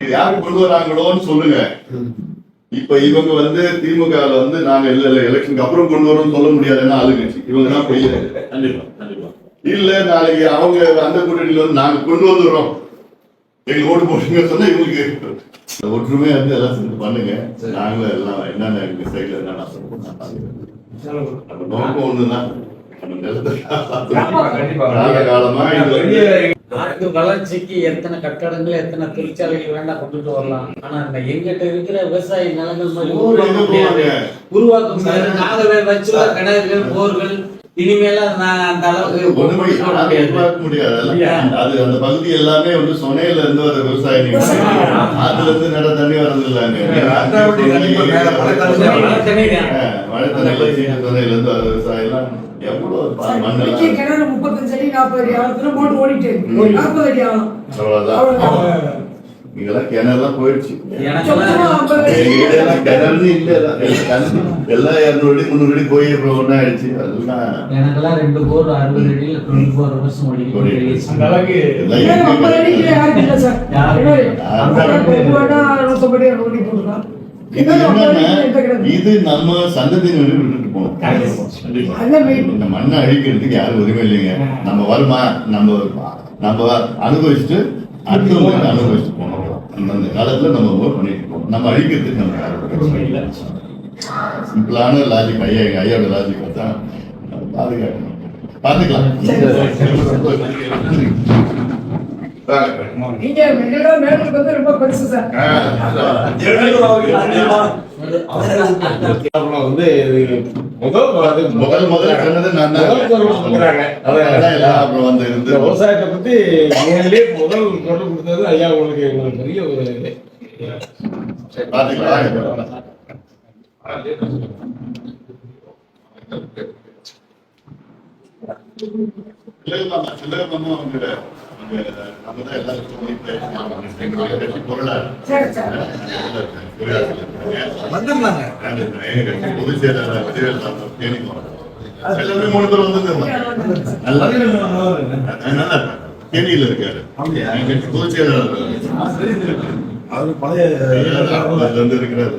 யாரு கொண்டு வராங்களோன்னு சொல்லுங்க. இப்ப இவங்க வந்து திமுக வந்து நாங்க இல்ல இல்ல எலெக்ஷனுக்கு அப்புறம் கொண்டு வரோம்னு சொல்ல முடியாதுன்னா ஆளுங்கட்சி. இவங்க தான் பொய்ய இல்ல நாளைக்கு அவங்க அந்த கூட்டணியில வந்து நாங்க கொண்டு வந்துடுறோம். எங்களுக்கு ஓட்டு போடுங்க சொன்னா இவங்களுக்கு இந்த ஒற்றுமையா இருந்து எல்லாம் சேர்ந்து பண்ணுங்க. நாங்களும் எல்லாம் என்னென்ன எங்க சைடுல என்னென்ன சொல்லுவோம் நோக்கம் ஒண்ணுதான். காலமா இது வந்து நாட்டு வளர்ச்சிக்கு எத்தனை கட்டடங்கள் எத்தனை தொழிற்சாலைகள் வேணா கொண்டுட்டு வரலாம். ஆனா இந்த எங்கிட்ட இருக்கிற விவசாய நிலங்கள் மாதிரி ஊர் எங்க உருவாக்க முடியாது. போவாங்க? உருவாக்க முடியாது. நாகவே வச்சுள்ள கிணறுகள் போர்கள் இனிமேல நான் அந்த அளவுக்கு ஒண்ணுமே எதிர்பார்க்க முடியாது. அது அந்த பகுதி எல்லாமே வந்து சொனையில இருந்து வர விவசாய. ஆத்துல இருந்து நட தண்ணி வரது சொனையில இருந்து வர விவசாயம். முப்பத்தஞ்சு அடி நாற்பது அடி ஆழத்துல போட்டு ஓடிட்டு. நாற்பது அடி ஆழம். அவ்வளவுதான். இங்கெல்லாம் கிணறுலாம் போயிடுச்சு. ஏரியாலாம் கிணறுன்னு இல்ல. எல்லாம் கிணறு இருநூறு அடி முந்நூறு அடி போய் அப்புறம் ஒண்ணா ஆயிடுச்சு. அதெல்லாம் எனக்கெல்லாம் ரெண்டு போர் அறுபது டுவெண்ட்டி ஃபோர் ஹவர்ஸ் கிணறு? கிணறு. அடி போட்டுக்கலாம். இது கிணறு? கிணறு? நம்ம சந்ததியினர் விட்டுட்டு main. இந்த மண்ணை அழிக்கிறதுக்கு யாரும் உரிமை இல்லைங்க. நம்ம வருமா? நம்ம நம்ம அனுபவிச்சுட்டு அடுத்தவங்களுக்கு அனுபவிச்சுட்டு போனோம். அந்த காலத்துல நம்ம work பண்ணிட்டு இருக்கோம் நம்ம அழிக்கிறதுக்கு நம்ம யாரும் சிம்பிளான லாஜிக் ஐயா எங்க ஐயாவோட லாஜிக் பார்த்தா பாதுகாக்கணும். பார்த்துக்கலாம். மேலுக்கு வந்து ரொம்ப பெருசு சார். வந்து முதல் முதல்ல சொன்னது நான் அப்புறம் வந்து இந்த விவசாயத்தை பத்தி முதல் குரல் கொடுத்தது ஐயா உங்களுக்கு எங்களுக்கு பெரிய ஒரு இது. பார்த்துக்கலாம் வந்துருந்தாங்க பொதுச் செயலாளர் சார் தேனிக்கும். எல்லாருமே மூணு பேர் வந்திருந்தாங்க. தேனியில இருக்காரு பொதுச் செயலாளர் அது பழைய இருந்து இருக்கிறாரு.